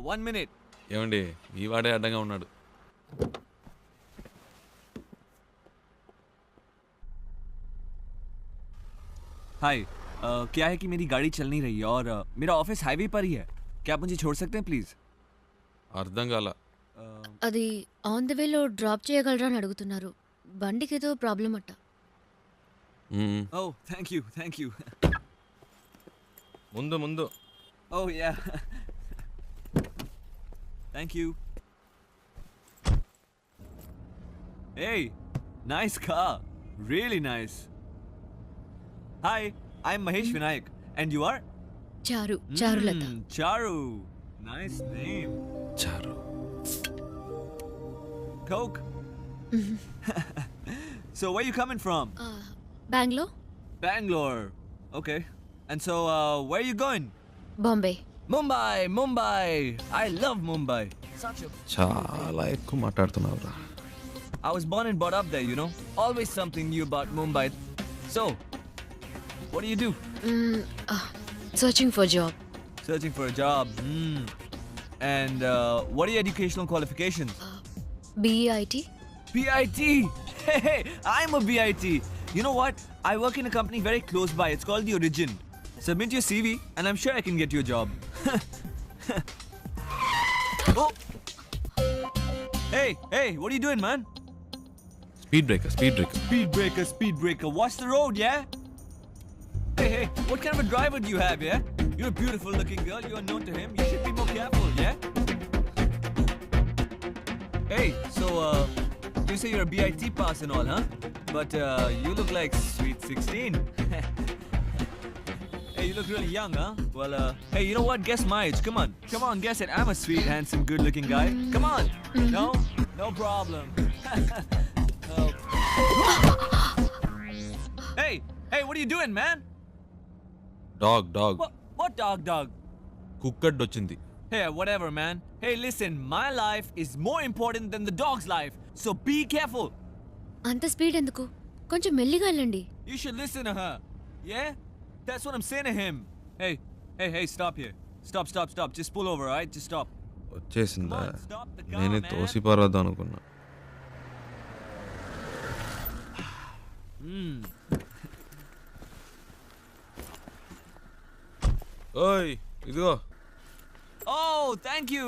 Yeah yeah one minute ఏమండి ఈ వాడే అడ్డంగా ఉన్నాడు हाय अ, क्या है कि मेरी गाड़ी चल नहीं रही है और अ, मेरा ऑफिस हाईवे पर ही है क्या आप मुझे छोड़ सकते हैं प्लीज అర్థం కాల అది ఆన్ ద వేలో డ్రాప్ చేయగలరా అని అడుగుతున్నారు బండికి ఏదో ప్రాబ్లం అట్ట మ్మ్. Oh thank you thank you ముందు ముందు ओह या Thank you. Hey, nice car. Really nice. Hi, I'm Mahesh hmm. Vinayak. And you are? Charu. Hmm, Charulata. Mm, Charu. Nice name. Charu. Coke. Mm-hmm. so where are you coming from? Uh, Bangalore. Bangalore. Okay. And so uh, where you going? Bombay. Mumbai, Mumbai. I love Mumbai. Such a చాలా ఎక్కువ మాట్లాడుతున్నావురా I was born and brought up there, you know. Always something new about Mumbai. So, what do you do? Searching for job Searching for a job. Hmm. And uh, what are your educational qualifications? BEIT BIT. Hey, hey, I'm a BIT. You know what? I work in a company very close by. It's called The Origin. Submit your CV, and I'm sure I can get you a job. oh. Hey, hey, what are you doing, man? Speed breaker, speed breaker. Speed breaker, speed breaker. Watch the road, yeah? Hey, hey, what kind of a driver do you have, yeah? You're a beautiful looking girl, you're unknown to him. You should be more careful, yeah? Hey, so, uh, you say you're a BIT pass and all, huh? But, uh, you look like sweet 16 hey, you look really young, huh? Well, uh, hey, you know what? Guess my age. Come on. Come on, guess it. I'm a sweet, handsome, good looking guy. Come on. No? No problem. Oh. Hey, hey, what are you doing, man? Dog dog What, what dog, dog? Cooked వచ్చింది Hey, whatever, man. Hey, listen, my life is more important than the dog's life, so be careful. అంత speed ఎందుకు కొంచెం మెల్లిగా వెళ్ళండి You should listen to her. Yeah? That's what I'm saying to him. Hey, hey, hey, stop here. Stop, stop, stop. Just pull over, alright? Just stop. వచ్చేసిందా నేనే. తోసి పారద్దాం అనుకున్నా Hmm. ఓయ్ ఇదిగో Oh, thank you.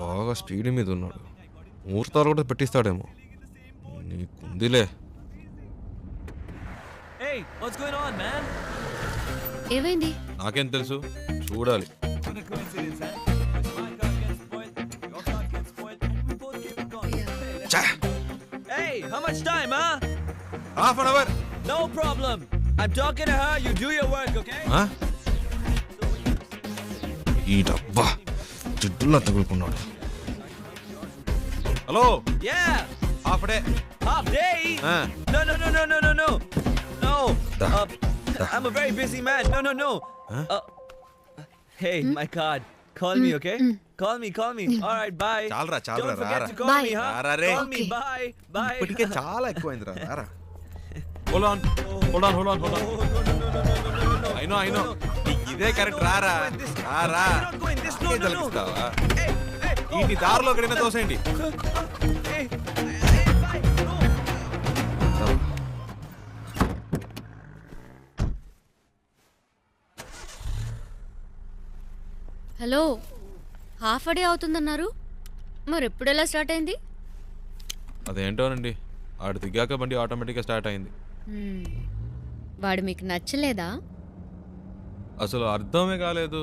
బాగా స్పీడ్ మీద ఉన్నాడు. మూర్తాలు కూడా పెట్టిస్తాడేమో. నీకుందిలే. ఏమైంది? నాకేం తెలుసు? చూడాలి. ఈ డబ్బా. జిడ్డులా తగులుకున్నాడు hello Yeah! Half day No, no, no, no, no, no, no! No! Da. Uh, I'm a very busy man. No, no, no! Uh, hey, my card. Call me, okay? Call me, call me. All right, bye. చాలరా, చాలరా, Don't రారా. forget to call Bye. me, huh? ra ray. Call me, Okay. bye, bye. ఇప్పటికే చాలా ఎక్కువైంది రారా hold on hold on hold on hold on I know I know ఇదే correct రారా రారా ఈ దారిలో ఎక్కడైనా తోసేయండి. హలో హాఫ్ డే అవుతుందన్నారు. మరి ఎప్పుడు ఎలా స్టార్ట్ అయింది? అదేంటోనండి ఆడు దిగాక బండి ఆటోమేటిక్గా స్టార్ట్ అయింది. వాడు మీకు నచ్చలేదా? అసలు అర్థమే కాలేదు.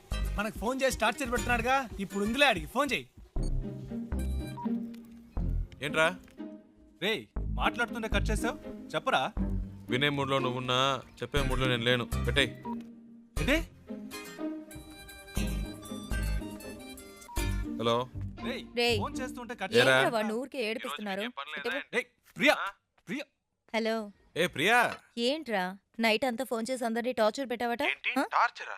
మనకు ఫోన్ చేసి టార్చర్ పెడుతున్నాడుగా ఇప్పుడు ఉందిలే అడిగి ఫోన్ చేయి. ఏంట్రా? రేయ్ మాట్లాడుతుంటే కట్ చేసావు? చెప్పరా? వినే మూడ్లో నువ్వున్నా చెప్పే మూడ్లో నేను లేను. పెట్టేయ్. ఏంటి? హలో? రేయ్. ఫోన్ చేస్తుంటే కట్ ఏరా? ఏంట్రా వాడిని ఊరికే ఏడిపిస్తున్నారు? ఇటు- రేయ్ ప్రియా ప్రియా. హలో. ఏ ప్రియా? ఏంట్రా? నైట్ అంతా ఫోన్ చేసి అందరినీ టార్చర్ పెట్టావట? టార్చరా?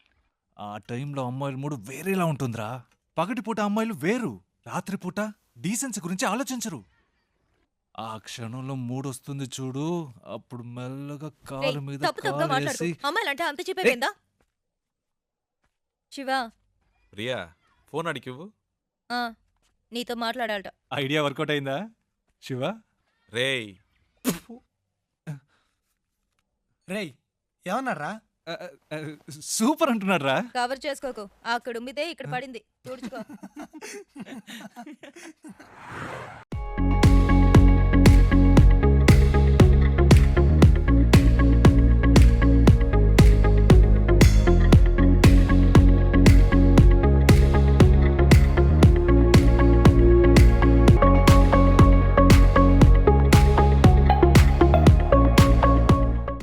ఆ టైంలో అమ్మాయిల మూడు వేరేలా ఉంటుందిరా. పగటిపూట అమ్మాయిలు వేరు రాత్రిపూట డీసెన్సీ గురించి ఆలోచించరు. ఆ క్షణంలో మూడు వస్తుంది చూడు అప్పుడు మెల్లగా కాలు మీద తప్పు తప్పుగా మాట్లాడుకో. కాలేసి అమ్మాయిలంటే అంత చెప్పేవేందా శివ. ప్రియా ఫోన్ అడిగివ్వు. ఆ, నీతో మాట్లాడాలట. ఐడియా వర్కౌట్ అయిందా? శివ? రేయ్. రేయ్ ఏమన్నారా సూపర్ అంటున్నాడు రా కవర్ చేసుకోకు. అక్కడ ఉమ్మితే ఇక్కడ పడింది. తుడుచుకో.